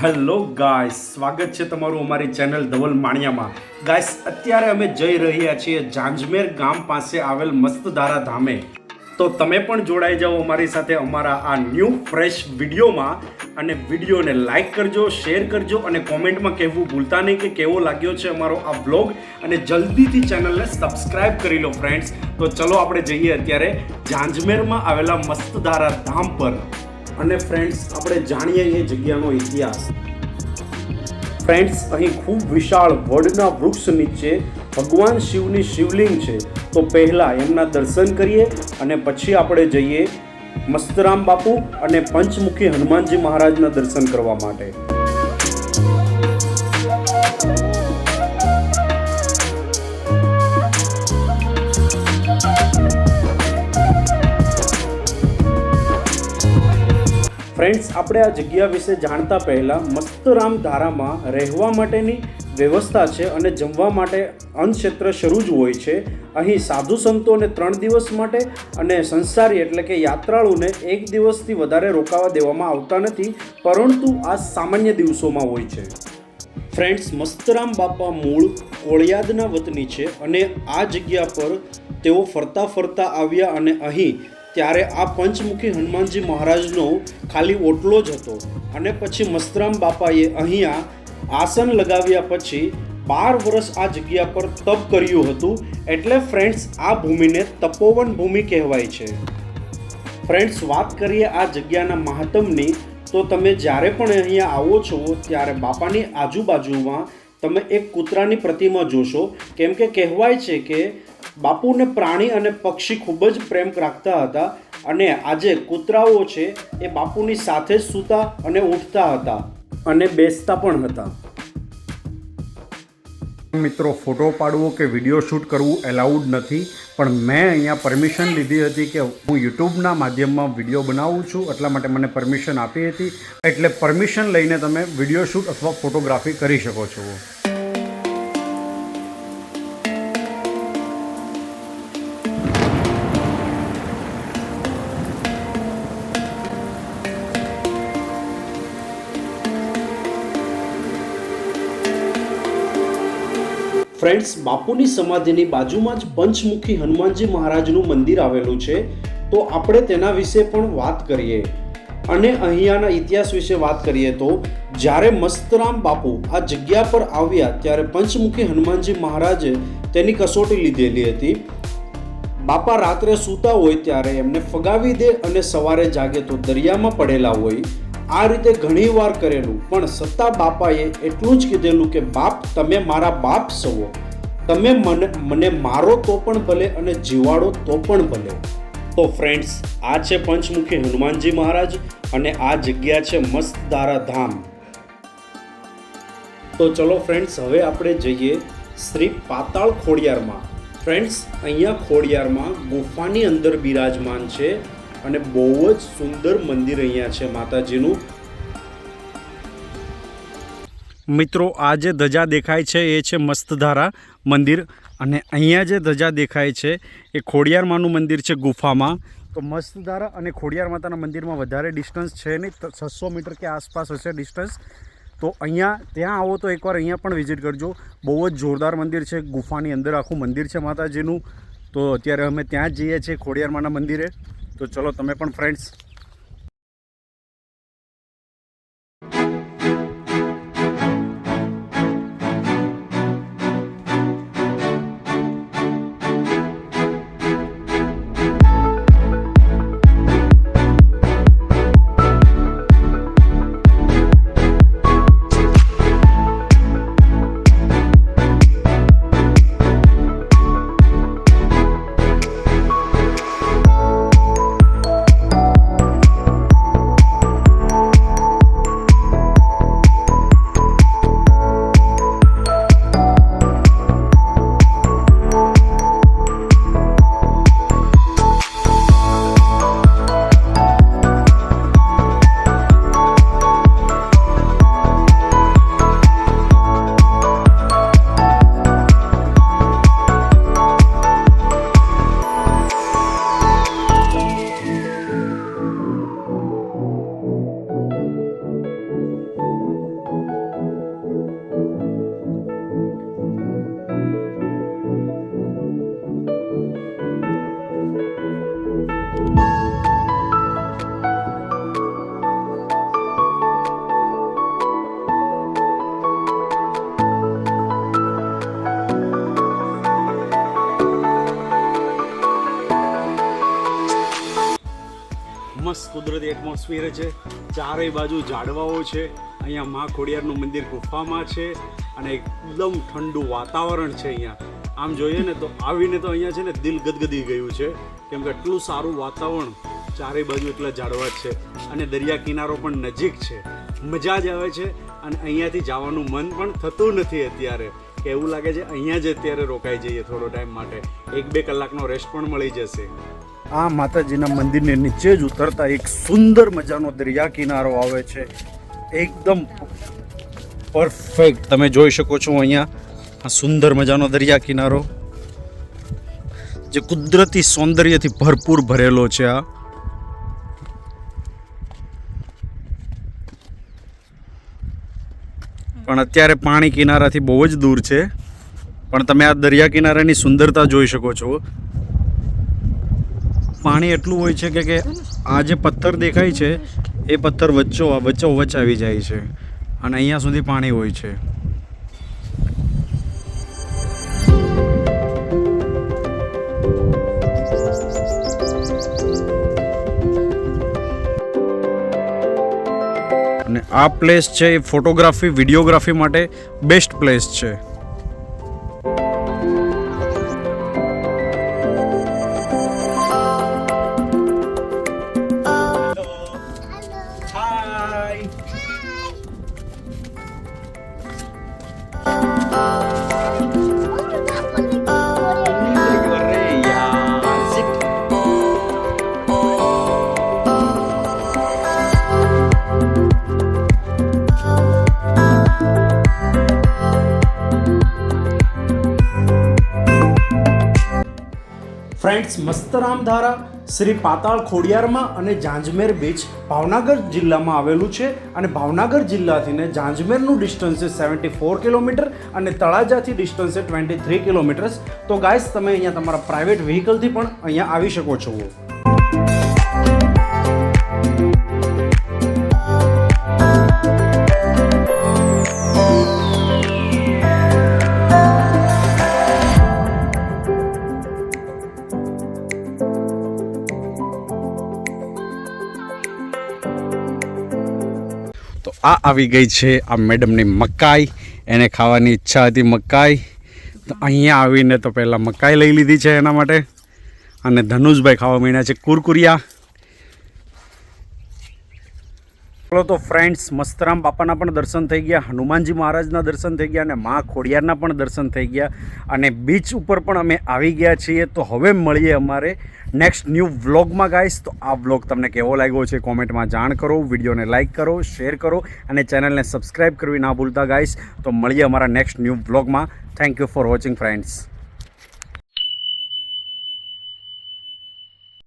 Hello guys, સ્વાગત છે તમારું અમારી ચેનલ ધવલ માણિયામાં. ગાઈસ, અત્યારે અમે જઈ રહ્યા છીએ જાંજમેર ગામ પાસે આવેલ મસ્તધારા ધામે. તો તમે પણ જોડાઈ જાઓ અમારી સાથે અમારા આ ન્યૂ ફ્રેશ વિડીયોમાં અને વિડીયોને લાઈક કરજો, શેર કરજો અને કોમેન્ટમાં કહેવું ભૂલતા નહીં કે કેવો લાગ્યો છે અમારો આ બ્લોગ અને જલ્દીથી ચેનલને સબસ્ક્રાઇબ કરી લો ફ્રેન્ડ્સ. તો ચલો આપણે જઈએ અત્યારે જાંજમેરમાં આવેલા મસ્તધારા ધામ પર. અને ફ્રેન્ડ્સ આપણે જાણીએ એ જગ્યાનો ઇતિહાસ. ફ્રેન્ડ્સ અહીં ખૂબ વિશાળ વડના વૃક્ષ નીચે ભગવાન શિવની શિવલિંગ છે. તો પહેલાં એમના દર્શન કરીએ અને પછી આપણે જઈએ મસ્તરામ બાપુ અને પંચમુખી હનુમાનજી મહારાજના દર્શન કરવા માટે. ફ્રેન્ડ્સ, આપણે આ જગ્યા વિશે જાણતા પહેલાં મસ્તરામ ધારામાં રહેવા માટેની વ્યવસ્થા છે અને જમવા માટે અન્નક્ષેત્ર શરૂ જ હોય છે. અહીં સાધુ સંતોને ત્રણ દિવસ માટે અને સંસારી એટલે કે યાત્રાળુને એક દિવસથી વધારે રોકાવા દેવામાં આવતા નથી, પરંતુ આ સામાન્ય દિવસોમાં હોય છે. ફ્રેન્ડ્સ મસ્તરામ બાપા મૂળ કોળિયાદના વતની છે અને આ જગ્યા પર તેઓ ફરતા ફરતા આવ્યા અને અહીં ત્યારે આ પંચમુખી હનુમાનજી મહારાજનો ખાલી ઓટલો જ હતો. અને પછી મસ્તરામ બાપાએ અહીંયા આસન લગાવ્યા પછી બાર વર્ષ આ જગ્યા પર તપ કર્યું હતું. એટલે ફ્રેન્ડ્સ આ ભૂમિને તપોવન ભૂમિ કહેવાય છે. ફ્રેન્ડ્સ વાત કરીએ આ જગ્યાના મહાત્મની, તો તમે જ્યારે પણ અહીંયા આવો છો, ત્યારે બાપાની આજુબાજુમાં તમે એક કૂતરાની પ્રતિમા જોશો. કેમ કે કહેવાય છે કે બાપુને પ્રાણી અને પક્ષી ખૂબ જ પ્રેમ રાખતા હતા અને આજે કૂતરાઓ છે એ બાપુની સાથે જ સૂતા અને ઉઠતા હતા અને બેસતા પણ હતા. મિત્રો, ફોટો પાડવો કે વીડિયો શૂટ કરવું એલાઉડ નથી, પણ મેં અહીંયા પરમિશન લીધી હતી કે હું યુટ્યુબના માધ્યમમાં વીડિયો બનાવું છું, એટલા માટે મને પરમિશન આપી હતી. એટલે પરમિશન લઈને તમે વીડિયો શૂટ અથવા ફોટોગ્રાફી કરી શકો છો. ફ્રેન્ડ્સ, બાપુની સમાધિની બાજુમાં જ પંચમુખી હનુમાનજી મહારાજનું મંદિર આવેલું છે. તો આપણે તેના વિશે પણ વાત કરીએ. અને અહીંયાના ઇતિહાસ વિશે વાત કરીએ તો, જ્યારે મસ્તરામ બાપુ આ જગ્યા પર આવ્યા, ત્યારે પંચમુખી હનુમાનજી મહારાજે તેની કસોટી લીધેલી હતી. બાપા રાત્રે સૂતા હોય ત્યારે એમને ફગાવી દે અને સવારે જાગે તો દરિયામાં પડેલા હોય. આ રીતે ઘણી વાર કરેલું, પણ સત્તા બાપાએ એટલું જ કીધેલું કે, બાપ, તમે મારા બાપ સવો. તમે મને મને મારો તો પણ ભલે અને જીવાડો તો પણ ભલે. તો ફ્રેન્ડ્સ આ છે પંચમુખી હનુમાનજી મહારાજ અને આ જગ્યા છે મસ્તદારા ધામ તો ચલો ફ્રેન્ડ્સ હવે આપણે જઈએ શ્રી પાતાળ ખોડિયારમાં. ફ્રેન્ડ્સ અહીંયા ખોડિયારમાં ગુફાની અંદર બિરાજમાન છે અને બહુ જ સુંદર મંદિર અહીંયા છે માતાજીનું. મિત્રો, આ જે ધજા દેખાય છે, એ છે મસ્તધારા મંદિર. અને અહીંયા જે ધજા દેખાય છે, એ ખોડિયારમાંનું મંદિર છે ગુફામાં. તો મસ્તધારા અને ખોડિયાર માતાના મંદિરમાં વધારે ડિસ્ટન્સ છે નહીં. છસો મીટર કે આસપાસ હશે ડિસ્ટન્સ તો અહીંયા, ત્યાં આવો તો એકવાર અહીંયા પણ વિઝિટ કરજો. બહુ જ જોરદાર મંદિર છે. ગુફાની અંદર આખું મંદિર છે માતાજીનું. તો અત્યારે અમે ત્યાં જ જઈએ છીએ ખોડિયારમાંના મંદિરે. તો ચલો, તમે પણ ફ્રેન્ડ્સ કુદરતી એટમોસ્ફિયર છે. ચારેય બાજુ ઝાડવાઓ છે. અહીંયા મા ખોડિયારનું મંદિર ગુફામાં છે અને એકદમ ઠંડુ વાતાવરણ છે અહીંયા. આમ જોઈએ ને તો આવીને તો અહીંયા છે ને દિલ ગદગદી ગયું છે. કેમ કે એટલું સારું વાતાવરણ ચારેય બાજુ એટલા ઝાડવા છે. અને દરિયા કિનારો પણ નજીક છે. મજા જ આવે છે અને અહીંયાથી જવાનું મન પણ થતું નથી અત્યારે. કે એવું લાગે છે અહીંયા જ અત્યારે રોકાઈ જઈએ થોડો ટાઈમ માટે. એક બે કલાકનો રેસ્ટ પણ મળી જશે. આ માતાજીના મંદિરને નીચે જ ઉતરતા એક સુંદર મજાનો દરિયા કિનારો આવે છે. એકદમ પરફેક્ટ તમે જોઈ શકો છો અહીંયા આ સુંદર મજાનો દરિયા કિનારો. જે કુદરતી સૌંદર્યથી ભરપૂર ભરેલો છે આ. પણ અત્યારે પાણી કિનારાથી બહુ જ દૂર છે. પણ તમે આ દરિયા કિનારાની સુંદરતા જોઈ શકો છો. પાણી એટલું હોય છે કે કે આ જે પથ્થર દેખાય છે, એ પથ્થર વચ્ચો વચ્ચો વચ્ચ આવી જાય છે. અને અહીંયા સુધી પાણી હોય છે. અને આ પ્લેસ છે એ ફોટોગ્રાફી વિડીયોગ્રાફી માટે બેસ્ટ પ્લેસ છે. ફ્રેન્ડ્સ મસ્તરામ ધારા શ્રી પાતાળ ખોડિયારમાં અને જાંજમેર બીચ ભાવનગર જિલ્લામાં આવેલું છે અને ભાવનગર જિલ્લાથી ને જાંજમેરનું ડિસ્ટન્સ છે સેવન્ટી ફોર કિલોમીટર અને તળાજાથી ડિસ્ટન્સ છે ટ્વેન્ટી થ્રી કિલોમીટર્સ તો ગાઈસ તમે અહીંયા તમારા પ્રાઇવેટ વ્હીકલથી પણ અહીંયા આવી શકો છો. આ આવી ગઈ છે આ મેડમની મકાઈ. એને ખાવાની ઈચ્છા હતી મકાઈ. તો અહીંયા આવીને તો પહેલાં મકાઈ લઈ લીધી છે એના માટે. અને ધનુષભાઈ ખાવા માંડ્યા છે કુરકુરિયા. ચલો તો ફ્રેન્ડ્સ મસ્તરામ બાપાના પણ દર્શન થઈ ગયા, હનુમાનજી મહારાજના દર્શન થઈ ગયા અને મા ખોડિયારના પણ દર્શન થઈ ગયા અને બીચ ઉપર પણ અમે આવી ગયા છીએ. તો હવે મળીએ અમારે નેક્સ્ટ ન્યૂ વ્લોગમાં ગાઈશ તો આ વ્લોગ તમને કેવો લાગ્યો છે કોમેન્ટમાં જાણ કરો, વિડીયોને લાઇક કરો શેર કરો અને ચેનલને સબસ્ક્રાઈબ કરવી ના ભૂલતા ગાઈશ તો મળીએ અમારા નેક્સ્ટ ન્યૂ વ્લોગમાં thank you for watching friends